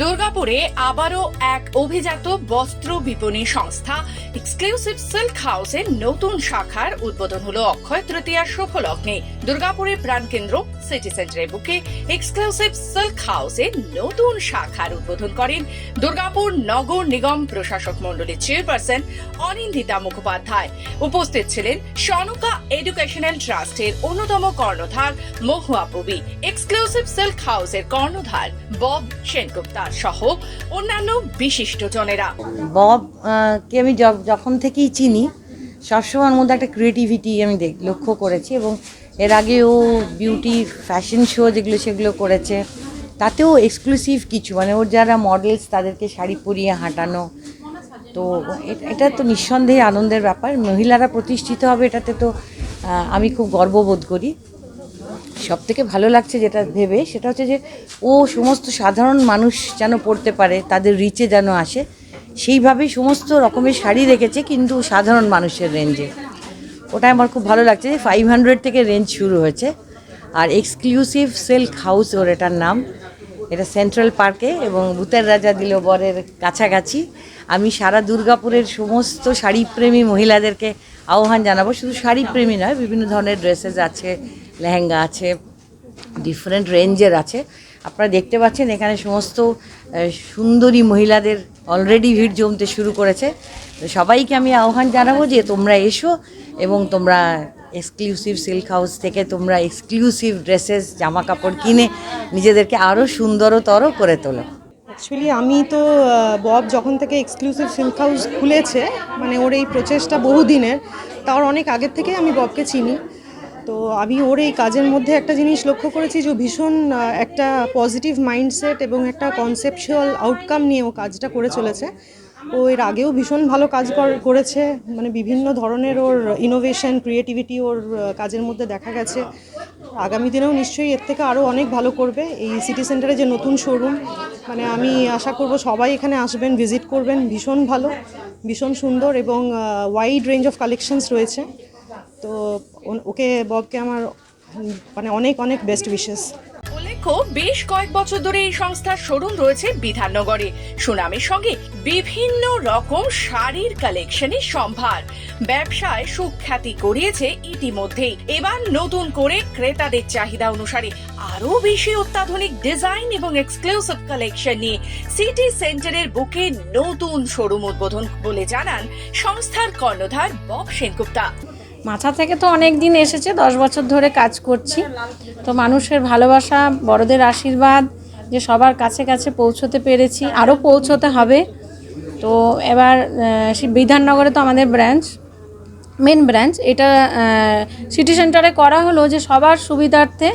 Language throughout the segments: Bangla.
দুর্গাপুরে আবারও এক অভিজাত বস্ত্র বিপণী সংস্থা এক্সক্লুসিভ সিল্ক হাউসের নতুন শাখার উদ্বোধন হলো। অক্ষয় তৃতীয়ার শুভলগ্নে দুর্গাপুরের প্রাণকেন্দ্র সিটি সেন্টারের বুকে এক্সক্লুসিভ সিল্ক হাউসের নতুন শাখার উদ্বোধন করেন দুর্গাপুর নগর নিগম প্রশাসক মণ্ডলীর চেয়ারপারসন অনিন্দিতা মুখোপাধ্যায়। উপস্থিত ছিলেন সনকা এডুকেশনাল ট্রাস্টের অন্যতম কর্ণধার মহুয়া পুবি। এক্সক্লুসিভ সিল্ক হাউসের কর্ণধার বব সেনগুপ্তা। সহ অন্যান্য বিশিষ্টজনেরা। বব কে আমি যখন থেকেই চিনি সবসময় ওর মধ্যে একটা ক্রিয়েটিভিটি আমি দেখ, লক্ষ্য করেছি এবং এর আগে ও বিউটি ফ্যাশন শো যেগুলো সেগুলো করেছে, তাতেও এক্সক্লুসিভ কিছু মানে ওর যারা মডেলস তাদেরকে শাড়ি পরিয়ে হাঁটানো। তো এটা তো নিঃসন্দেহে আনন্দের ব্যাপার, মহিলারা প্রতিষ্ঠিত হবে এটাতে তো আমি খুব গর্ববোধ করি। সব থেকে ভালো লাগছে যেটা ভেবে সেটা হচ্ছে যে ও সমস্ত সাধারণ মানুষ যেন পড়তে পারে, তাদের রিচে যেন আসে, সেইভাবেই সমস্ত রকমের শাড়ি রেখেছে কিন্তু সাধারণ মানুষের রেঞ্জে ওটা আমার খুব ভালো লাগছে যে ফাইভ হান্ড্রেড থেকে রেঞ্জ শুরু হয়েছে। আর এক্সক্লুসিভ সিল্ক হাউস ওর এটার নাম। এটা সেন্ট্রাল পার্কে এবং ভূতের রাজা দিল বরের কাছাকাছি। আমি সারা দুর্গাপুরের সমস্ত শাড়িপ্রেমী মহিলাদেরকে আহ্বান জানাব। শুধু শাড়িপ্রেমী নয়, বিভিন্ন ধরনের ড্রেসেস আছে লেহেঙ্গা আছে ডিফারেন্ট রেঞ্জের আছে। আপনারা দেখতে পাচ্ছেন এখানে সমস্ত সুন্দরী মহিলাদের অলরেডি ভিড় জমতে শুরু করেছে। সবাইকে আমি আহ্বান জানাব যে তোমরা এসো এবং তোমরা এক্সক্লুসিভ সিল্ক হাউস থেকে তোমরা এক্সক্লুসিভ ড্রেসেস জামা কাপড় কিনে নিজেদেরকে আরও সুন্দরতর করে তোলো। অ্যাকচুয়ালি আমি তো বব যখন থেকে এক্সক্লুসিভ সিল্ক হাউস খুলেছে মানে ওর এই প্রচেষ্টা বহুদিনের, তার অনেক আগের থেকে আমি ববকে চিনি। তো আমি ওর এই কাজের মধ্যে একটা জিনিস লক্ষ্য করেছি যে ভীষণ একটা পজিটিভ মাইন্ডসেট এবং একটা কনসেপচুয়াল আউটকাম নিয়ে ও কাজটা করে চলেছে। ও এর আগেও ভীষণ ভালো কাজ করেছে মানে বিভিন্ন ধরনের ওর ইনোভেশন ক্রিয়েটিভিটি ওর কাজের মধ্যে দেখা গেছে। আগামী দিনেও নিশ্চয়ই এর থেকে আরও অনেক ভালো করবে। এই সিটি সেন্টারে যে নতুন শোরুম মানে আমি আশা করব সবাই এখানে আসবেন ভিজিট করবেন, ভীষণ ভালো, ভীষণ সুন্দর এবং ওয়াইড রেঞ্জ অফ কালেকশনস রয়েছে। তো ওকে, ববকে আমার মানে অনেক অনেক বেস্ট উইশেস উল্লেখ্য, বেশ কয়েক বছর ধরে এই সংস্থার শোরুম রয়েছে বিধাননগরে। সুনামের সঙ্গে বিভিন্ন রকম শাড়ির কালেকশনের সম্ভার। ব্যবসায় সুখ্যাতি করিয়েছে ইতিমধ্যেই। এবার নতুন করে ক্রেতাদের চাহিদা অনুসারে আরও বেশি অত্যাধুনিক ডিজাইন এবং এক্সক্লুসিভ কালেকশন নিয়ে সিটি সেন্টারের বুকে নতুন শোরুম উদ্বোধন বলে জানান সংস্থার কর্ণধার বব সেনগুপ্তা। মাথা থেকে তো অনেক দিন এসেছে, দশ বছর ধরে কাজ করছি। তো মানুষের ভালোবাসা, বড়দের আশীর্বাদ, যে সবার কাছে কাছে পৌঁছতে পেরেছি আরও পৌঁছতে হবে। তো এবার বিধাননগরে তো আমাদের ব্রাঞ্চ, মেন ব্রাঞ্চ। এটা সিটি সেন্টারে করা হলো যে সবার সুবিধার্থে,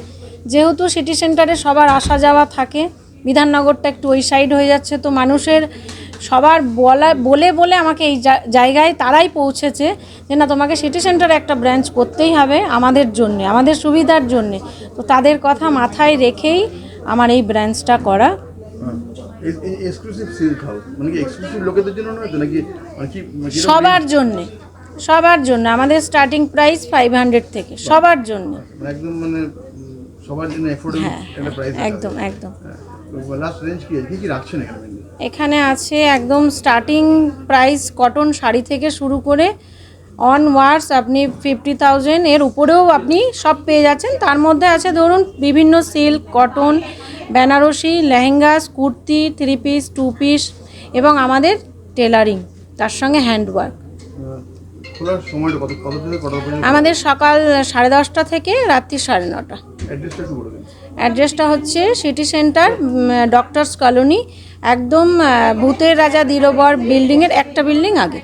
যেহেতু সিটি সেন্টারে সবার আসা যাওয়া থাকে, বিধাননগরটা একটু ওই সাইড হয়ে যাচ্ছে, তো মানুষের সবার বলা বলে বলে আমাকে এই জায়গায় তারাই পৌঁছেছে যে না তোমাকে সিটি সেন্টারে একটা ব্রাঞ্চ করতেই হবে আমাদের জন্যে আমাদের সুবিধার জন্যে। তো তাদের কথা মাথায় রেখেই আমার এই ব্রাঞ্চটা করা। মানে মানে মানে সবার জন্যে সবার জন্য। আমাদের স্টার্টিং প্রাইস ফাইভ হান্ড্রেড থেকে সবার জন্য। মানে একদম মানে সবার জন্য হ্যাঁ একদম একদম। লাস্ট রেঞ্জ কি কি রাখছেন এখানে? এখানে আছে একদম স্টার্টিং প্রাইস কটন শাড়ি থেকে শুরু করে অন ওয়ার্স আপনি ফিফটি থাউজেন্ড এর উপরেও আপনি সব পেয়ে যাচ্ছেন। তার মধ্যে আছে ধরুন বিভিন্ন silk cotton Benarasi lehengas kurti three piece two piece এবং আমাদের টেলারিং তার সঙ্গে হ্যান্ডওয়ার্ক আমাদের সকাল সাড়ে দশটা থেকে রাত্রি সাড়ে নটা। অ্যাড্রেসটা হচ্ছে সিটি সেন্টার ডক্টরস কলোনি, একদম ভূতের রাজা দিলবর বিল্ডিংয়ের একটা বিল্ডিং আগে।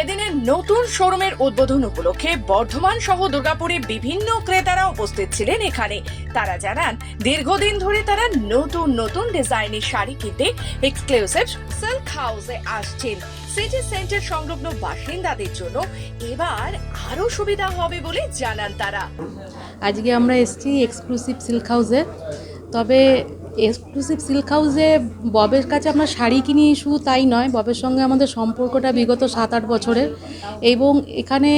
এদিনের নতুন শোরুমের উদ্বোধন উপলক্ষে বর্ধমান সহ দুর্গাপুরে বিভিন্ন ক্রেতারা উপস্থিত ছিলেন এখানে। তারা জানান, দীর্ঘদিন ধরে তারা নতুন নতুন ডিজাইনের শাড়ি কিনতে এক্সক্লুসিভ সিল্ক হাউসে আসছেন। সিটি সেন্টার সংলগ্ন বাসিন্দাদের জন্য এবার আরও সুবিধা হবে বলে জানান তারা। আজকে আমরা এসছি এক্সক্লুসিভ সিল্ক হাউসে তবে এক্সক্লুসিভ সিল্ক হাউসে ববের কাছে আমরা শাড়ি কিনি শুধু তাই নয়, ববের সঙ্গে আমাদের সম্পর্কটা বিগত সাত আট বছরের। এবং এখানে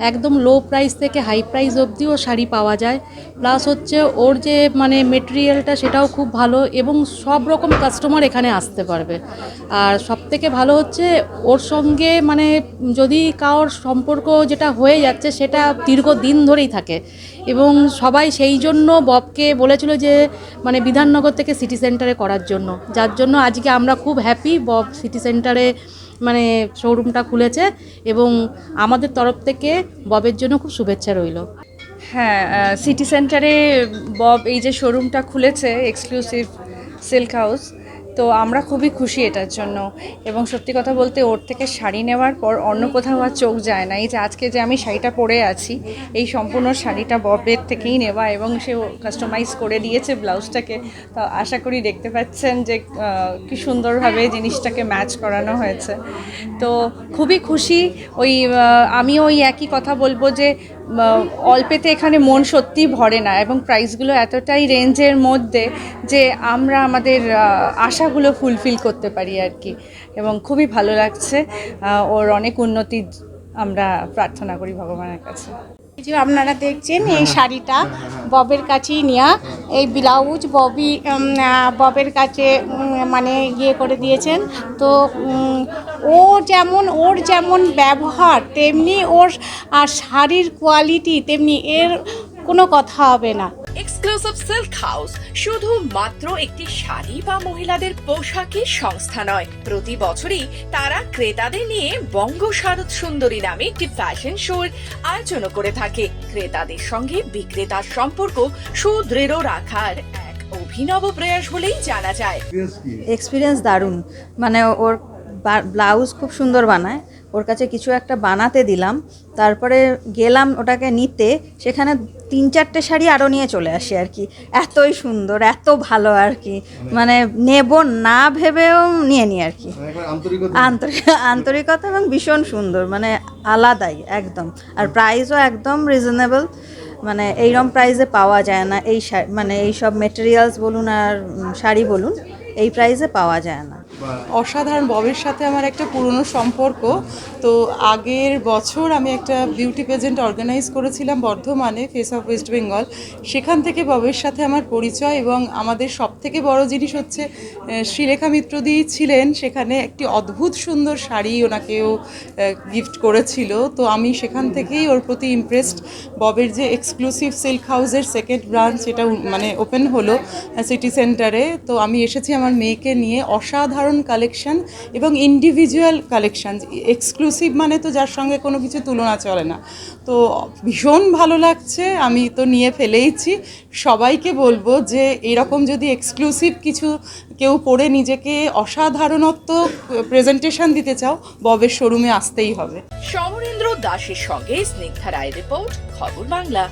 একদম লো প্রাইস থেকে হাই প্রাইস অবধিও শাড়ি পাওয়া যায়। প্লাস হচ্ছে ওর যে মানে মেটেরিয়ালটা সেটাও খুব ভালো এবং সব রকম কাস্টমার এখানে আসতে পারবে। আর সব থেকে ভালো হচ্ছে ওর সঙ্গে মানে যদি কারোর সম্পর্ক যেটা হয়ে যাচ্ছে সেটা দীর্ঘদিন ধরেই থাকে। এবং সবাই সেই জন্য ববকে বলেছিল যে মানে বিধাননগর থেকে সিটি সেন্টারে করার জন্য। যার জন্য আজকে আমরা খুব হ্যাপি বব সিটি সেন্টারে মানে শোরুমটা খুলেছে এবং আমাদের তরফ থেকে ববের জন্য খুব শুভেচ্ছা রইল। হ্যাঁ সিটি সেন্টারে বব এই যে শোরুমটা খুলেছে এক্সক্লুসিভ সিল্ক হাউস তো আমরা খুবই খুশি এটার জন্য। এবং সত্যি কথা বলতে ওর থেকে শাড়ি নেওয়ার পর অন্য কোথাও আর চোখ যায় না। এই যে আজকে যে আমি শাড়িটা পরে আছি এই সম্পূর্ণ শাড়িটা ববের থেকেই নেওয়া এবং সে কাস্টমাইজ করে দিয়েছে ব্লাউজটাকে। তো আশা করি দেখতে পাচ্ছেন যে কি সুন্দরভাবে জিনিসটাকে ম্যাচ করানো হয়েছে। তো খুবই খুশি ওই আমিও ওই একই কথা বলব যে অল্পেতে এখানে মন সত্যি ভরে না এবং প্রাইসগুলো এতটাই রেঞ্জের মধ্যে যে আমরা আমাদের আহ, আশাগুলো ফুলফিল করতে পারি আর কি। এবং খুবই ভালো লাগছে ওর অনেক উন্নতি আমরা প্রার্থনা করি ভগবানের কাছে। যে আপনারা দেখছেন, এই শাড়িটা ববের কাছেই নেওয়া এই ব্লাউজ ববি ববের কাছে মানে ইয়ে করে দিয়েছেন। তো ও যেমন, ওর যেমন ব্যবহার, তেমনি ওর আর শাড়ির কোয়ালিটি তেমনি এর কোনো কথা হবে না। এক্সক্লুসিভ সিল্ক হাউস শুধু মাত্র একটি শাড়ি বা মহিলাদের পোশাকের সংস্থা নয়। প্রতি বছরই তারা ক্রেতাদের নিয়ে বঙ্গ শারদ সুন্দরী নামে একটি ফ্যাশন শোর আয়োজন করে থাকে। ক্রেতাদের সঙ্গে বিক্রেতার সম্পর্ক সুদৃঢ় রাখার এক অভিনব প্রয়াস বলেই জানা যায়। এক্সপিরিয়েন্স দারুণ। মানে ওর ব্লাউজ খুব সুন্দর বানায়। ওর কাছে কিছু একটা বানাতে দিলাম তারপরে গেলাম ওটাকে নিতে সেখানে তিন চারটে শাড়ি আরও নিয়ে চলে আসি আর কি। এতই সুন্দর এত ভালো আর কি। মানে নেব না ভেবেও নিয়ে নিই আর কি। মানে আন্তরিকতা। আন্তরিক আন্তরিকতা এবং ভীষণ সুন্দর মানে আলাদাই একদম। আর প্রাইসও একদম রিজনেবল মানে এইরকম প্রাইসে পাওয়া যায় না। এই মানে এই সব মেটেরিয়ালস বলুন আর শাড়ি বলুন এই প্রাইসে পাওয়া যায় না। অসাধারণ ববের সাথে আমার একটা পুরনো সম্পর্ক। তো আগের বছর আমি একটা বিউটি পেজেন্ট অর্গানাইজ করেছিলাম বর্ধমানে ফেস অফ ওয়েস্ট বেঙ্গল সেখান থেকে ববের সাথে আমার পরিচয় এবং আমাদের সব থেকে বড় জিনিস হচ্ছে আহ, শ্রীলেখা মিত্রদি ছিলেন। সেখানে একটি অদ্ভুত সুন্দর শাড়ি ওনাকেও গিফট করেছিল। তো আমি সেখান থেকেই ওর প্রতি ইমপ্রেসড ববের যে এক্সক্লুসিভ সিল্ক হাউসের সেকেন্ড ব্রাঞ্চ এটা মানে ওপেন হলো সিটি সেন্টারে তো আমি এসেছি আমার মেয়েকে নিয়ে। অসাধারণ কালেকশন এবং ইন্ডিভিজুয়াল কালেকশন এক্সক্লুসিভ মানে তো যার সঙ্গে কোনো কিছু তুলনা চলে না। তো ভীষণ ভালো লাগছে, আমি তো নিয়ে ফেলেইছি। সবাইকে বলব যে এরকম যদি এক্সক্লুসিভ কিছু কেউ পড়ে নিজেকে অসাধারণত্ব প্রেজেন্টেশন দিতে চাও, ববের শোরুমে আসতেই হবে। সমরেন্দ্র দাসের সঙ্গে স্নিগ্ধা রায় রিপোর্ট খবর বাংলা।